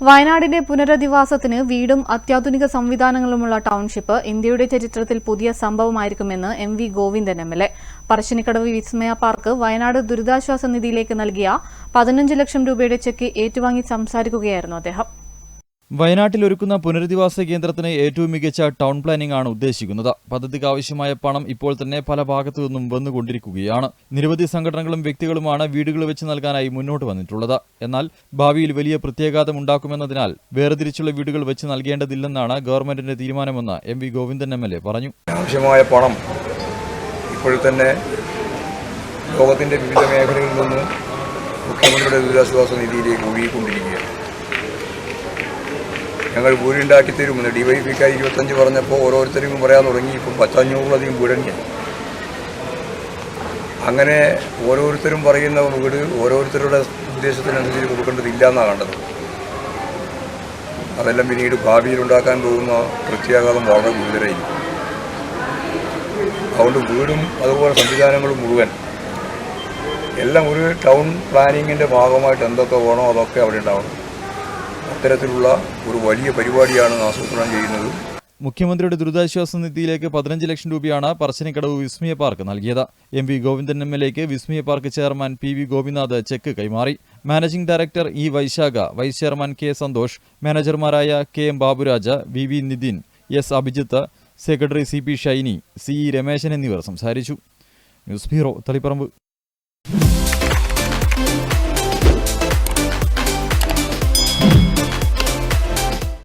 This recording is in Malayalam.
വയനാടിന്റെ പുനരധിവാസത്തിന് വീടും അത്യാധുനിക സംവിധാനങ്ങളുമുള്ള ടൗൺഷിപ്പ് ഇന്ത്യയുടെ ചരിത്രത്തിൽ പുതിയ സംഭവമായിരിക്കുമെന്ന് M V Govindan M L A. Parassinikkadavu Vismaya park Wayanad ദുരിതാശ്വാസ നിധിയിലേക്ക് നൽകിയ പതിനഞ്ച് ലക്ഷം രൂപയുടെ ചെക്ക് ഏറ്റുവാങ്ങി സംസാരിക്കുകയായിരുന്നു അദ്ദേഹം. വയനാട്ടിൽ ഒരുക്കുന്ന പുനരധിവാസ കേന്ദ്രത്തിന് ഏറ്റവും മികച്ച ടൗൺ പ്ലാനിംഗ് ആണ് ഉദ്ദേശിക്കുന്നത്. പദ്ധതിക്ക് ആവശ്യമായ പണം ഇപ്പോൾ തന്നെ പല ഭാഗത്തു നിന്നും വന്നുകൊണ്ടിരിക്കുകയാണ്. നിരവധി സംഘടനകളും വ്യക്തികളുമാണ് വീടുകൾ വെച്ച് നൽകാനായി മുന്നോട്ട് വന്നിട്ടുള്ളത്. എന്നാൽ ഭാവിയിൽ വലിയ പ്രത്യാഘാതം ഉണ്ടാക്കുമെന്നതിനാൽ വേർതിരിച്ചുള്ള വീടുകൾ വെച്ച് നൽകേണ്ടതില്ലെന്നാണ് ഗവൺമെന്റിന്റെ തീരുമാനമെന്ന് M V Govindan M L A പറഞ്ഞു. ആവശ്യമായ പണം ഇപ്പോൾ തന്നെ ലോകത്തിന്റെ വിവിധ മേഖലകളിൽ നിന്ന് മുഖ്യമന്ത്രിയുടെ ദുരിതാശ്വാസ നിധിയിലേക്ക് ഒഴുകിക്കൊണ്ടിരിക്കുകയാണ് ഞങ്ങൾ വീടുണ്ടാക്കി തരുമെന്ന് ഡി വൈ പിക്കാർ ഇരുപത്തഞ്ച് പറഞ്ഞപ്പോൾ ഓരോരുത്തരും പറയാൻ തുടങ്ങി. ഇപ്പം പത്തഞ്ഞൂറിലധികം വീടുണ്ട് അങ്ങനെ ഓരോരുത്തരും പറയുന്ന വീട് ഓരോരുത്തരുടെ ഉദ്ദേശത്തിനനുസരിച്ച് കൊടുക്കേണ്ടതില്ല എന്നാണ് കണ്ടത്. അതെല്ലാം പിന്നീട് ഭാവിയിൽ ഉണ്ടാക്കാൻ പോകുന്ന പ്രത്യാഘാതം വളരെ ഗുരുതരായി അതുകൊണ്ട് വീടും അതുപോലെ സംവിധാനങ്ങളും മുഴുവൻ എല്ലാം ഒരു ടൗൺ പ്ലാനിങ്ങിന്റെ ഭാഗമായിട്ട് എന്തൊക്കെ വേണോ അതൊക്കെ അവിടെ ഉണ്ടാവണം. അത്തരത്തിലുള്ള ഒരു വലിയ പരിപാടിയാണ് ആസൂത്രണം ചെയ്യുന്നത്. മുഖ്യമന്ത്രിയുടെ ദുരിതാശ്വാസ നിധിയിലേക്ക് പതിനഞ്ച് ലക്ഷം രൂപയാണ് പറശ്ശിനിക്കടവ് വിസ്മയ പാർക്ക് നൽകിയത്. M V Govindan M L എക്ക് Vismaya park chairman P V Gopinath cheque കൈമാറി. Managing director E Vaishakha vice chairman K Santhosh മാനേജർമാരായ K M Baburaja V V Nithin S Abhijith secretary C P Shiny C E Rameshan എന്നിവർ സംസാരിച്ചു. News bureau Taliparamba.